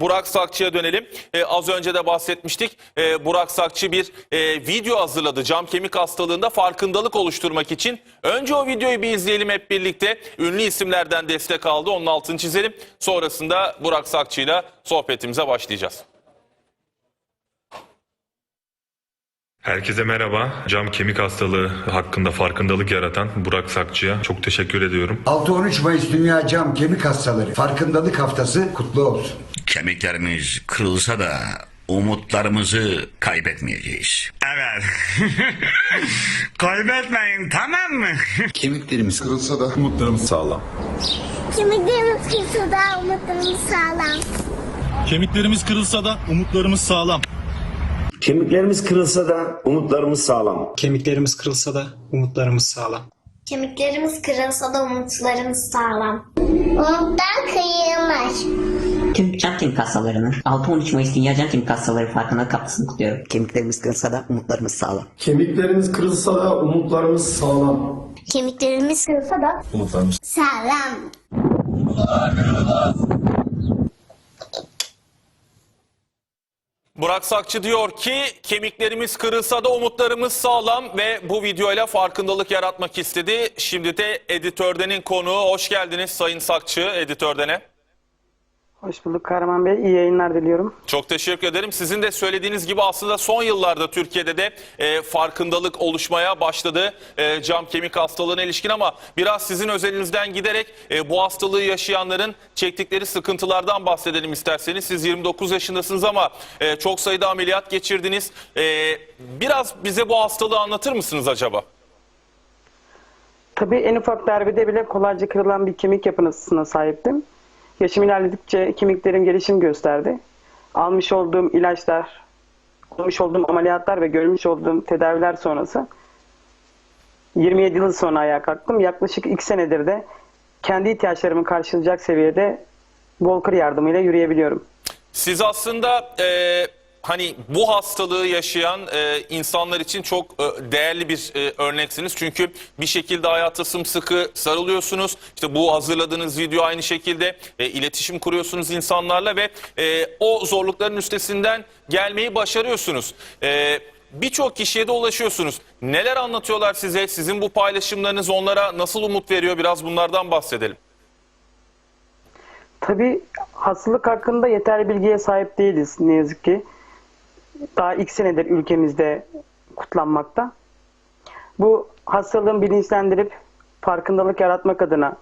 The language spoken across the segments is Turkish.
Burak Sakçı'ya dönelim. Ee, az önce de bahsetmiştik. Ee, Burak Sakçı bir e, video hazırladı. Cam kemik hastalığında farkındalık oluşturmak için. Önce o videoyu bir izleyelim hep birlikte. Ünlü isimlerden destek aldı. Onun altını çizelim. Sonrasında Burak Sakçı'yla sohbetimize başlayacağız. Herkese merhaba. Cam kemik hastalığı hakkında farkındalık yaratan Burak Sakçı'ya çok teşekkür ediyorum. 6-13 Mayıs Dünya Cam Kemik Hastaları Farkındalık Haftası kutlu olsun. Kemiklerimiz kırılsa da umutlarımızı kaybetmeyeceğiz. Evet. Kaybetmeyin tamam mı? Kemiklerimiz kırılsa da umutlarımız sağlam. Kemiklerimiz kırılsa da umutlarımız sağlam. Kemiklerimiz kırılsa da umutlarımız sağlam. Kemiklerimiz kırılsa da umutlarımız sağlam. Kemiklerimiz kırılsa da umutlarımız sağlam. Kemiklerimiz kırılsa da umutlarımız sağlam. Umutlar kıyılmaz. Tüm can kemik hastalarının 6-13 Mayıs Dünya Can Kemik Hastaları Farkındalık Haftası'nı kutluyorum. Kemiklerimiz kırılsa da umutlarımız sağlam. Kemiklerimiz kırılsa da umutlarımız sağlam. Kemiklerimiz kırılsa da Umutlarımız sağlam. Burak Sakçı diyor ki kemiklerimiz kırılsa da umutlarımız sağlam ve bu videoyla farkındalık yaratmak istedi. Şimdi de editördenin konuğu. Hoş geldiniz Sayın Sakçı editordene. Hoş bulduk Kahraman Bey. İyi yayınlar diliyorum. Çok teşekkür ederim. Sizin de söylediğiniz gibi aslında son yıllarda Türkiye'de de e, farkındalık oluşmaya başladı e, cam kemik hastalığına ilişkin ama biraz sizin özelinizden giderek e, bu hastalığı yaşayanların çektikleri sıkıntılardan bahsedelim isterseniz. Siz 29 yaşındasınız ama e, çok sayıda ameliyat geçirdiniz. E, biraz bize bu hastalığı anlatır mısınız acaba? Tabii en ufak darbede bile kolayca kırılan bir kemik yapısına sahiptim. Yaşım ilerledikçe kemiklerim gelişim gösterdi. Almış olduğum ilaçlar, olmuş olduğum ameliyatlar ve görmüş olduğum tedaviler sonrası 27 yıl sonra ayağa kalktım. Yaklaşık 2 senedir de kendi ihtiyaçlarımı karşılayacak seviyede Volker yardımıyla yürüyebiliyorum. Siz aslında e, hani bu hastalığı yaşayan e, insanlar için çok e, değerli bir e, örneksiniz. Çünkü bir şekilde hayata sımsıkı sarılıyorsunuz. İşte bu hazırladığınız video aynı şekilde e, iletişim kuruyorsunuz insanlarla ve e, o zorlukların üstesinden gelmeyi başarıyorsunuz. E, Birçok kişiye de ulaşıyorsunuz. Neler anlatıyorlar size? Sizin bu paylaşımlarınız onlara nasıl umut veriyor? Biraz bunlardan bahsedelim. Tabii hastalık hakkında yeterli bilgiye sahip değiliz ne yazık ki. Daha ilk senedir ülkemizde kutlanmakta. Bu hastalığın bilinçlendirip farkındalık yaratmak adına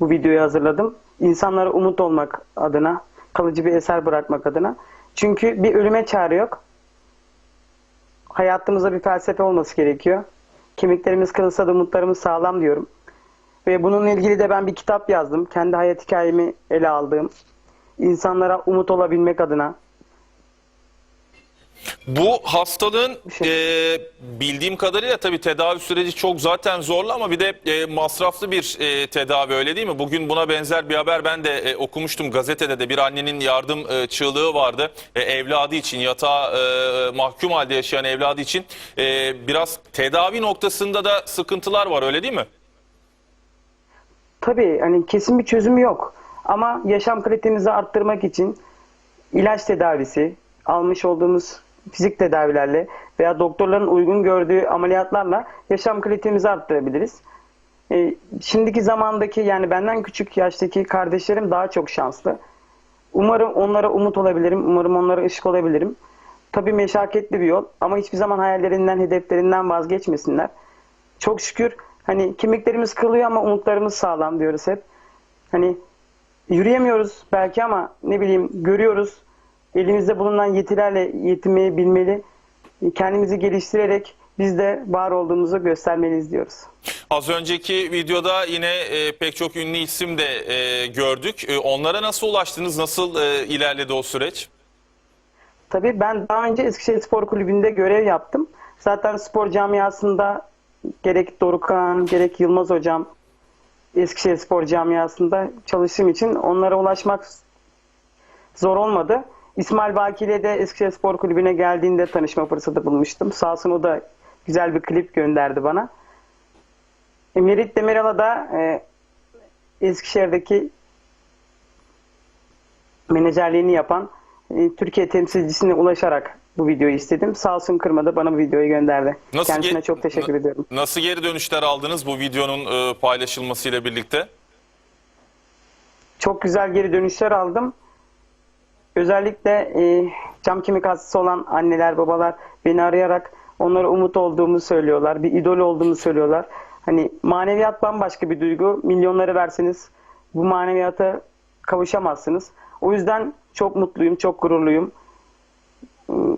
bu videoyu hazırladım. İnsanlara umut olmak adına, kalıcı bir eser bırakmak adına. Çünkü bir ölüme çare yok. Hayatımızda bir felsefe olması gerekiyor. Kemiklerimiz kırılsa da umutlarımız sağlam diyorum. Ve bununla ilgili de ben bir kitap yazdım. Kendi hayat hikayemi ele aldığım. İnsanlara umut olabilmek adına. Bu hastalığın şey- e, bildiğim kadarıyla tabii tedavi süreci çok zaten zorlu ama bir de e, masraflı bir e, tedavi öyle değil mi? Bugün buna benzer bir haber ben de e, okumuştum gazetede de bir annenin yardım e, çığlığı vardı. E, evladı için yatağa e, mahkum halde yaşayan evladı için e, biraz tedavi noktasında da sıkıntılar var öyle değil mi? Tabii hani kesin bir çözüm yok. Ama yaşam kalitemizi arttırmak için ilaç tedavisi, almış olduğumuz fizik tedavilerle veya doktorların uygun gördüğü ameliyatlarla yaşam kalitemizi arttırabiliriz. Ee, şimdiki zamandaki yani benden küçük yaştaki kardeşlerim daha çok şanslı. Umarım onlara umut olabilirim, umarım onlara ışık olabilirim. Tabii meşakkatli bir yol ama hiçbir zaman hayallerinden, hedeflerinden vazgeçmesinler. Çok şükür hani kemiklerimiz kırılıyor ama umutlarımız sağlam diyoruz hep. Hani yürüyemiyoruz belki ama ne bileyim görüyoruz. Elimizde bulunan yetilerle yetinmeyi bilmeli. Kendimizi geliştirerek biz de var olduğumuzu göstermeliyiz diyoruz. Az önceki videoda yine e, pek çok ünlü isim de e, gördük. E, onlara nasıl ulaştınız? Nasıl e, ilerledi o süreç? Tabii ben daha önce Eskişehir Spor Kulübü'nde görev yaptım. Zaten spor camiasında gerek Dorukhan gerek Yılmaz Hocam Eskişehir Spor camiasında çalıştığım için onlara ulaşmak zor olmadı. İsmail Baki ile de Eskişehir Spor Kulübü'ne geldiğinde tanışma fırsatı bulmuştum. Sağ olsun o da güzel bir klip gönderdi bana. E, Merit Demiral'a da e, Eskişehir'deki menajerliğini yapan e, Türkiye temsilcisine ulaşarak bu videoyu istedim. Sağ olsun kırmadı bana bu videoyu gönderdi. Nasıl Kendisine çok teşekkür ediyorum. Nasıl geri dönüşler aldınız bu videonun e, paylaşılmasıyla birlikte? Çok güzel geri dönüşler aldım. Özellikle e, cam kemik hastası olan anneler, babalar beni arayarak onlara umut olduğumu söylüyorlar. Bir idol olduğumu söylüyorlar. Hani maneviyat bambaşka bir duygu. Milyonları verseniz bu maneviyata kavuşamazsınız. O yüzden çok mutluyum, çok gururluyum.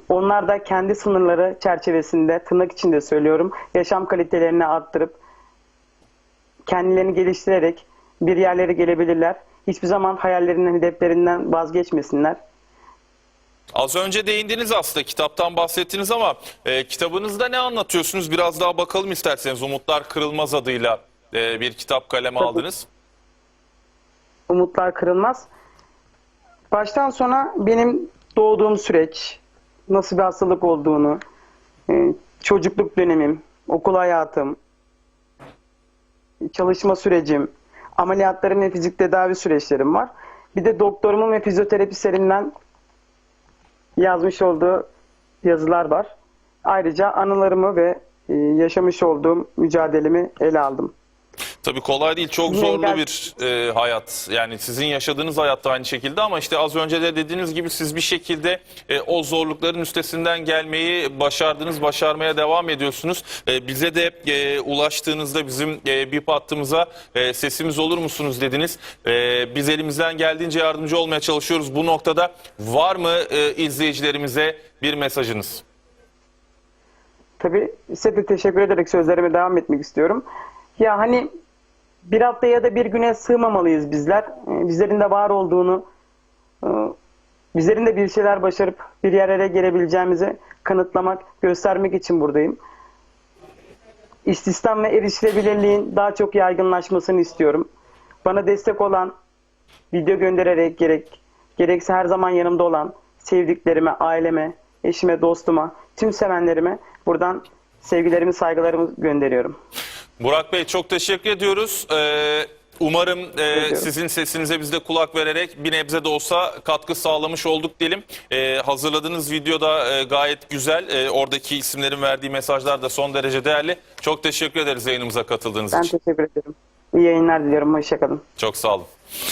Onlar da kendi sınırları çerçevesinde, tırnak içinde söylüyorum, yaşam kalitelerini arttırıp kendilerini geliştirerek bir yerlere gelebilirler. Hiçbir zaman hayallerinden, hedeflerinden vazgeçmesinler. Az önce değindiniz aslında kitaptan bahsettiniz ama e, kitabınızda ne anlatıyorsunuz? Biraz daha bakalım isterseniz Umutlar Kırılmaz adıyla e, bir kitap kaleme aldınız. Umutlar kırılmaz. Baştan sona benim doğduğum süreç, nasıl bir hastalık olduğunu, e, çocukluk dönemim, okul hayatım, çalışma sürecim, ameliyatlarım ve fizik tedavi süreçlerim var. Bir de doktorumun ve fizyoterapistlerimden yazmış olduğu yazılar var. Ayrıca anılarımı ve e, yaşamış olduğum mücadelemi ele aldım. Tabii kolay değil. Çok Yine zorlu bir e, hayat. Yani sizin yaşadığınız hayat da aynı şekilde ama işte az önce de dediğiniz gibi siz bir şekilde e, o zorlukların üstesinden gelmeyi başardınız, başarmaya devam ediyorsunuz. E, bize de e, ulaştığınızda bizim e, BIP hattımıza e, sesimiz olur musunuz dediniz. E, biz elimizden geldiğince yardımcı olmaya çalışıyoruz. Bu noktada var mı e, izleyicilerimize bir mesajınız? Tabii size de teşekkür ederek sözlerime devam etmek istiyorum. Ya hani bir hafta ya da bir güne sığmamalıyız bizler. Ee, Bizlerin de var olduğunu, e, bizlerin de bir şeyler başarıp bir yerlere gelebileceğimizi kanıtlamak, göstermek için buradayım. İstihdam ve erişilebilirliğin daha çok yaygınlaşmasını istiyorum. Bana destek olan, video göndererek gerek gerekse her zaman yanımda olan sevdiklerime, aileme, eşime, dostuma, tüm sevenlerime buradan sevgilerimi, saygılarımı gönderiyorum. Burak Bey çok teşekkür ediyoruz. Ee, umarım e, sizin sesinize biz de kulak vererek bir nebze de olsa katkı sağlamış olduk diyelim. Ee, hazırladığınız video da e, gayet güzel. Ee, oradaki isimlerin verdiği mesajlar da son derece değerli. Çok teşekkür ederiz yayınımıza katıldığınız Ben için. teşekkür ederim. İyi yayınlar diliyorum. Hoşçakalın. Çok sağ olun.